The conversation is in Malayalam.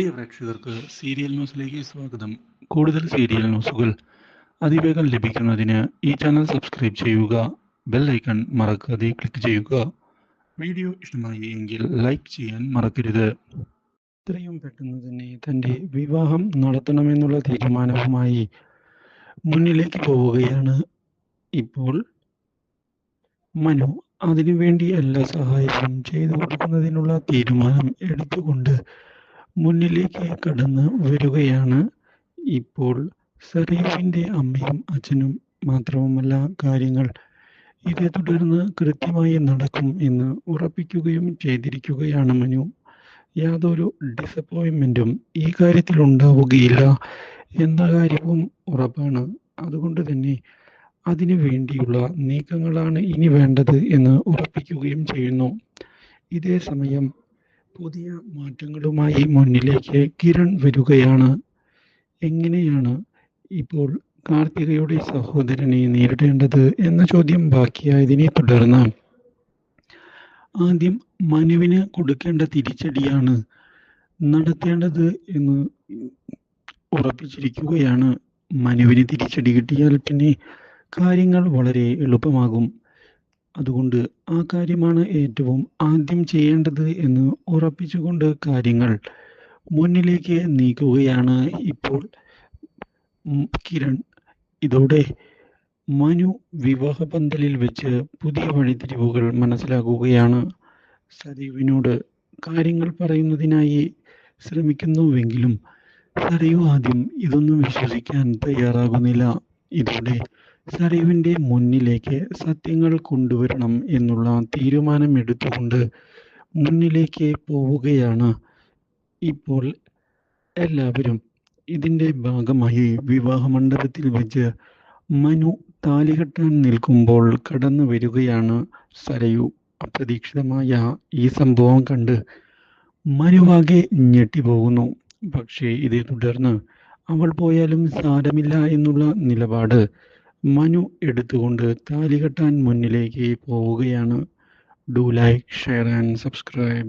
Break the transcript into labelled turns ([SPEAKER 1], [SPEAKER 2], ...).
[SPEAKER 1] പ്രിയ പ്രേക്ഷകർക്ക് സീരിയൽ ന്യൂസിലേക്ക് സ്വാഗതം. കൂടുതൽ സീരിയൽ ന്യൂസുകൾ അതിവേഗം ലഭിക്കുന്നതിന് ഈ ചാനൽ സബ്സ്ക്രൈബ് ചെയ്യുക ബെൽ ഐക്കൺ മറക്കാതെ ക്ലിക്ക് ചെയ്യുക. വീഡിയോ ഇഷ്ടമായി എങ്കിൽ ലൈക്ക് ചെയ്യാൻ മറക്കരുത്. ഇത്രയും പെട്ടെന്ന് തന്നെ തന്റെ വിവാഹം നടത്തണമെന്നുള്ള തീരുമാനവുമായി മുന്നിലേക്ക് പോവുകയാണ് ഇപ്പോൾ മനു. അതിനുവേണ്ടി എല്ലാ സഹായവും ചെയ്തു കൊടുക്കുന്നതിനുള്ള തീരുമാനം എടുത്തുകൊണ്ട് മുന്നിലേക്ക് കടന്ന് വരികയാണ്. ഇപ്പോൾ സരീഫിന്റെ അമ്മയും അച്ഛനും മാത്രവുമല്ല കാര്യങ്ങൾ. ഇതേ തുടർന്ന് കൃത്യമായി നടക്കും എന്ന് ഉറപ്പിക്കുകയും ചെയ്തിരിക്കുകയാണ് മനു. യാതൊരു ഡിസപ്പോയിൻമെന്റും ഈ കാര്യത്തിൽ ഉണ്ടാവുകയില്ല എന്ന കാര്യവും ഉറപ്പാണ്. അതുകൊണ്ട് തന്നെ അതിനു വേണ്ടിയുള്ള നീക്കങ്ങളാണ് ഇനി വേണ്ടത് എന്ന് ഉറപ്പിക്കുകയും ചെയ്യുന്നു. ഇതേ സമയം പുതിയ മാറ്റങ്ങളുമായി മുന്നിലേക്ക് കിരൺ വരികയാണ്. എങ്ങനെയാണ് ഇപ്പോൾ കാർത്തികയുടെ സഹോദരനെ നേരിടേണ്ടത് എന്ന ചോദ്യം ബാക്കിയായതിനെ തുടർന്ന് ആദ്യം മനുവിന് കൊടുക്കേണ്ട തിരിച്ചടിയാണ് നടത്തേണ്ടത് എന്ന് ഉറപ്പിച്ചിരിക്കുകയാണ്. മനുവിന് തിരിച്ചടി കിട്ടിയാൽ പിന്നെ കാര്യങ്ങൾ വളരെ എളുപ്പമാകും. അതുകൊണ്ട് ആ കാര്യമാണ് ഏറ്റവും ആദ്യം ചെയ്യേണ്ടത് എന്ന് ഉറപ്പിച്ചുകൊണ്ട് കാര്യങ്ങൾ മുന്നിലേക്ക് നീക്കുകയാണ് ഇപ്പോൾ കിരൺ. ഇതോടെ മനു വിവാഹപന്തലിൽ വെച്ച് പുതിയ വഴിതിരിവുകൾ മനസ്സിലാക്കുകയാണ്. സരീവിനോട് കാര്യങ്ങൾ പറയുന്നതിനായി ശ്രമിക്കുന്നുവെങ്കിലും സരീവ് ആദ്യം ഇതൊന്നും വിശ്വസിക്കാൻ തയ്യാറാകുന്നില്ല. ഇതോടെ സരീവിന്റെ മുന്നിലേക്ക് സത്യങ്ങൾ കൊണ്ടുവരണം എന്നുള്ള തീരുമാനമെടുത്തുകൊണ്ട് മുന്നിലേക്ക് പോവുകയാണ്. ഇപ്പോൾ എല്ലാവരും ഇതിന്റെ ഭാഗമായി വിവാഹ മണ്ഡപത്തിൽ വെച്ച് മനു താലി കെട്ടാൻ നിൽക്കുമ്പോൾ കടന്നു വരികയാണ് സരയു അപ്രതീക്ഷിതമായ ഈ സംഭവം കണ്ട് മനുവാകെ ഞെട്ടിപ്പോകുന്നു. പക്ഷേ ഇതേ തുടർന്ന് അവൾ പോയാലും സാരമില്ല എന്നുള്ള നിലപാട് മനു എടുത്തുകൊണ്ട് താലി കെട്ടാൻ മുന്നിലേക്ക് പോവുകയാണ്. Do like share and subscribe